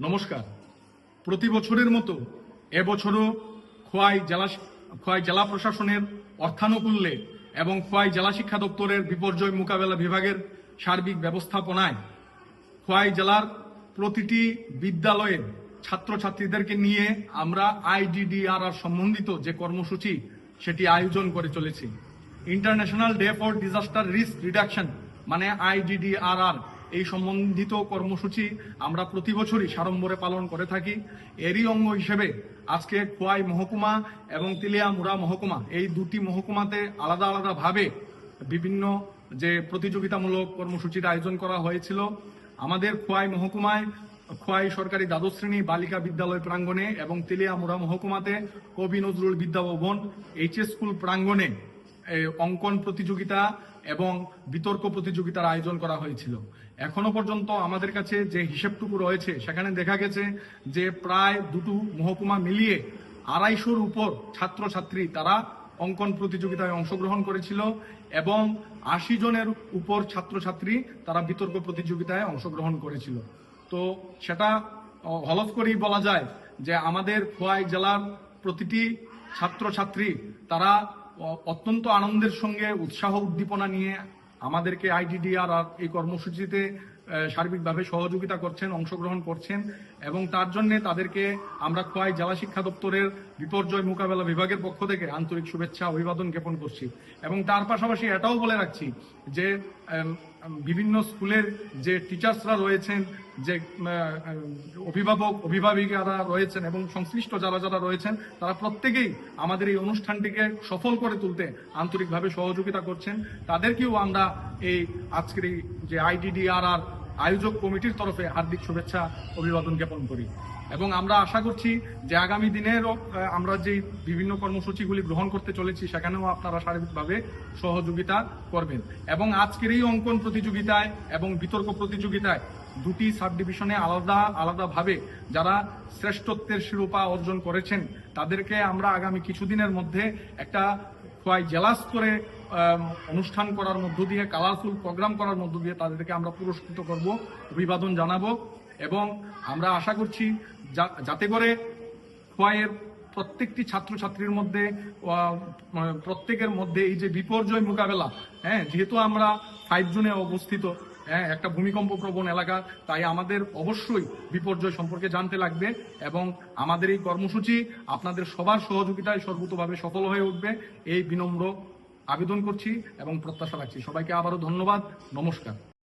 নমস্কার। প্রতি বছরের মতো এবছরও খোয়াই জেলা খোয়াই জেলা প্রশাসনের অর্থানুকূল্যে এবং খোয়াই জেলা শিক্ষা দপ্তরের বিপর্যয় মোকাবেলা বিভাগের সার্বিক ব্যবস্থাপনায় খোয়াই জেলার প্রতিটি বিদ্যালয়ের ছাত্রছাত্রীদেরকে নিয়ে আমরা আইডিডিআরআর সম্বন্ধিত যে কর্মসূচি, সেটি আয়োজন করে চলেছি। International day for disaster risk reduction মানে আইডিডিআরআর এই সম্বন্ধিত কর্মসূচি আমরা প্রতি বছরই সাড়ম্বরে পালন করে থাকি। এরই অঙ্গ হিসেবে আজকে খোয়াই মহকুমা এবং তিলিয়ামুড়া মহকুমা এই দুটি মহকুমাতে আলাদা আলাদা ভাবে বিভিন্ন যে প্রতিযোগিতামূলক কর্মসূচির আয়োজন করা হয়েছিল। আমাদের খোয়াই মহকুমায় খোয়াই সরকারি দ্বাদশ শ্রেণি বালিকা বিদ্যালয় প্রাঙ্গণে এবং তেলিয়ামুড়া মহকুমাতে কবি নজরুল বিদ্যাভবন এইচএস স্কুল প্রাঙ্গণে অঙ্কন প্রতিযোগিতা এবং বিতর্ক প্রতিযোগিতার আয়োজন করা হয়েছিল। এখনও পর্যন্ত আমাদের কাছে যে হিসেবটুকু রয়েছে, সেখানে দেখা গেছে যে প্রায় দুটো মহকুমা মিলিয়ে আড়াইশোর উপর ছাত্রছাত্রী তারা অঙ্কন প্রতিযোগিতায় অংশগ্রহণ করেছিল এবং আশি জনের উপর ছাত্রছাত্রী তারা বিতর্ক প্রতিযোগিতায় অংশগ্রহণ করেছিল। তো সেটা হলফ করেই বলা যায় যে আমাদের খোয়াই জেলার প্রতিটি ছাত্রছাত্রী তারা অত্যন্ত আনন্দের সঙ্গে উৎসাহ উদ্দীপনা নিয়ে আমাদেরকে আইডিডিআর আর এই কর্মসূচিতে সার্বিকভাবে সহযোগিতা করছেন, অংশগ্রহণ করছেন এবং তার জন্যে তাদেরকে আমরা খোয়াই জেলা শিক্ষা দপ্তরের বিপর্যয় মোকাবেলা বিভাগের পক্ষ থেকে আন্তরিক শুভেচ্ছা, অভিবাদন জ্ঞাপন করছি। এবং তার পাশাপাশি এটাও বলে রাখছি যে বিভিন্ন স্কুলের যে টিচার্সরা রয়েছেন, যে অভিভাবক, অভিভাবিকারা রয়েছেন এবং সংশ্লিষ্ট যারা যারা রয়েছেন, তারা প্রত্যেকেই আমাদের এই অনুষ্ঠানটিকে সফল করে তুলতে আন্তরিকভাবে সহযোগিতা করছেন। তাদেরকেও আমরা এই আজকের এই যে আইডিডিআরআর আয়োজক কমিটির তরফে হার্দিক শুভেচ্ছা, অভিবাদন জ্ঞাপন করি। এবং আমরা আশা করছি যে আগামী দিনেরও আমরা যে বিভিন্ন কর্মসূচিগুলি গ্রহণ করতে চলেছি, সেখানেও আপনারা সার্বিকভাবে সহযোগিতা করবেন। এবং আজকের এই অঙ্কন প্রতিযোগিতায় এবং বিতর্ক প্রতিযোগিতায় দুটি সাব ডিভিশনে আলাদা, আলাদাভাবে যারা শ্রেষ্ঠত্বের শিরোপা অর্জন করেছেন, তাদেরকে আমরা আগামী কিছুদিনের মধ্যে একটা খোয়াই জেলা স্তরে অনুষ্ঠান করার মধ্য দিয়ে, কালারফুল প্রোগ্রাম করার মধ্য দিয়ে তাদেরকে আমরা পুরস্কৃত করব, অভিবাদন জানাব এবং আমরা আশা করছি যাতে করে খোয়াইয়ের প্রত্যেকটি ছাত্রছাত্রীর মধ্যে প্রত্যেকের মধ্যে এই যে বিপর্যয় মোকাবেলা হ্যাঁ যেহেতু আমরা ফাইভ জুনে অবস্থিত হ্যাঁ একটা ভূমিকম্প প্রবণ এলাকা, তাই আমাদের অবশ্যই বিপর্যয় সম্পর্কে জানতে লাগবে এবং আমাদের এই কর্মসূচি আপনাদের সবার সহযোগিতায় সর্বতভাবে সফল হয়ে উঠবে। এই বিনম্র আবেদন করছি এবং প্রত্যাশা রাখছি। সবাইকে আবারও ধন্যবাদ। নমস্কার।